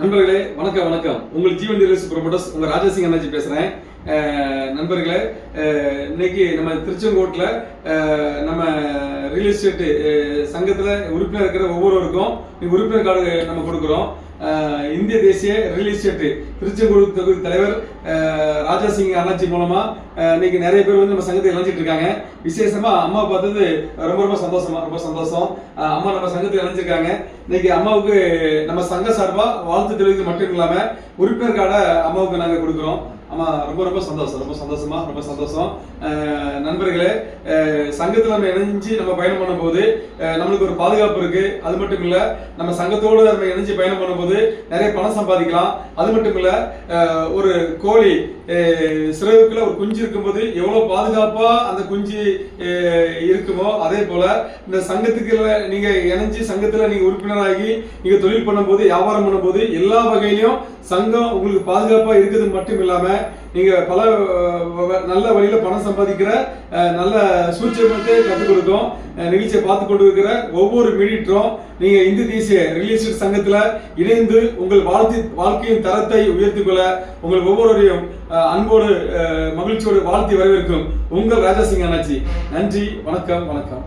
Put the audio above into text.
நண்பர்களே வணக்கம் வணக்கம். உங்கள் ஜீவன் டீலர்ஸ் ப்ரொமோட்டர்ஸ் உங்க ராஜசிங் அண்ணாஜி பேசுறேன். நண்பர்களே இன்னைக்கு நம்ம திருச்செங்கோட்டில் நம்ம ரியல் எஸ்டேட் சங்கத்தில் உறுப்பினர் இருக்கிற ஒவ்வொருவருக்கும் உறுப்பினர் கார்டு நம்ம கொடுக்குறோம். இந்திய தேசிய ரியல் எஸ்டேட் திருச்செங்கோடு தொகுதி தலைவர் ராஜா சிங் அண்ணாச்சி மூலமா இன்னைக்கு நிறைய பேர் வந்து நம்ம சங்கத்தை இணைஞ்சிட்டு இருக்காங்க. விசேஷமா அம்மா பார்த்தது ரொம்ப ரொம்ப சந்தோஷமா ரொம்ப சந்தோஷம். அம்மா நம்ம சங்கத்தில் இணைஞ்சிருக்காங்க. இன்னைக்கு அம்மாவுக்கு நம்ம சங்க சார்பா வாழ்த்து தெரிவிக்க மட்டும் இல்லாம உறுப்பினர் கார்டை அம்மாவுக்கு நாங்க கொடுக்குறோம். ஆமாம் ரொம்ப ரொம்ப சந்தோஷம் ரொம்ப சந்தோஷமா ரொம்ப சந்தோஷம். நண்பர்களே சங்கத்தில் நம்ம இணைஞ்சு நம்ம பயணம் பண்ணும்போது நம்மளுக்கு ஒரு பாதுகாப்பு இருக்கு. அது மட்டும் இல்ல நம்ம சங்கத்தோடு நம்ம இணைஞ்சு பயணம் பண்ணும்போது நிறைய பணம் சம்பாதிக்கலாம். அது மட்டும் இல்ல ஒரு கோழி சிறகுக்குள்ள ஒரு குஞ்சு இருக்கும்போது எவ்வளவு பாதுகாப்பா அந்த குஞ்சு இருக்குமோ அதே போல இந்த சங்கத்துக்கு நீங்க இணைஞ்சு சங்கத்துல நீங்க உறுப்பினராகி நீங்க தொழில் பண்ணும்போது வியாபாரம் பண்ணும்போது எல்லா வகையிலும் சங்கம் உங்களுக்கு பாதுகாப்பா இருக்குது மட்டும் இல்லாம நீங்க பல வ- நல்ல வழியில பணம் சம்பாதிக்கிற நல்ல சூழ்ச்சியமத்தை கற்றுக் கொடுக்கும் நிகழ்ச்சியை பார்த்து கொண்டு இருக்கிற ஒவ்வொரு மீடியட்டரும் நீங்க இந்து தேசிய ரியல் எஸ்டேட் சங்கத்துல இணைந்து உங்கள் வாழ்த்து வாழ்க்கையின் தரத்தை உயர்த்தி கொள்ள உங்கள் ஒவ்வொருவரையும் அன்போடு மகிழ்ச்சியோடு வாழ்த்தி வரவேற்கும் உங்கள் ராஜாசிங் அண்ணாச்சி. நன்றி வணக்கம் வணக்கம்.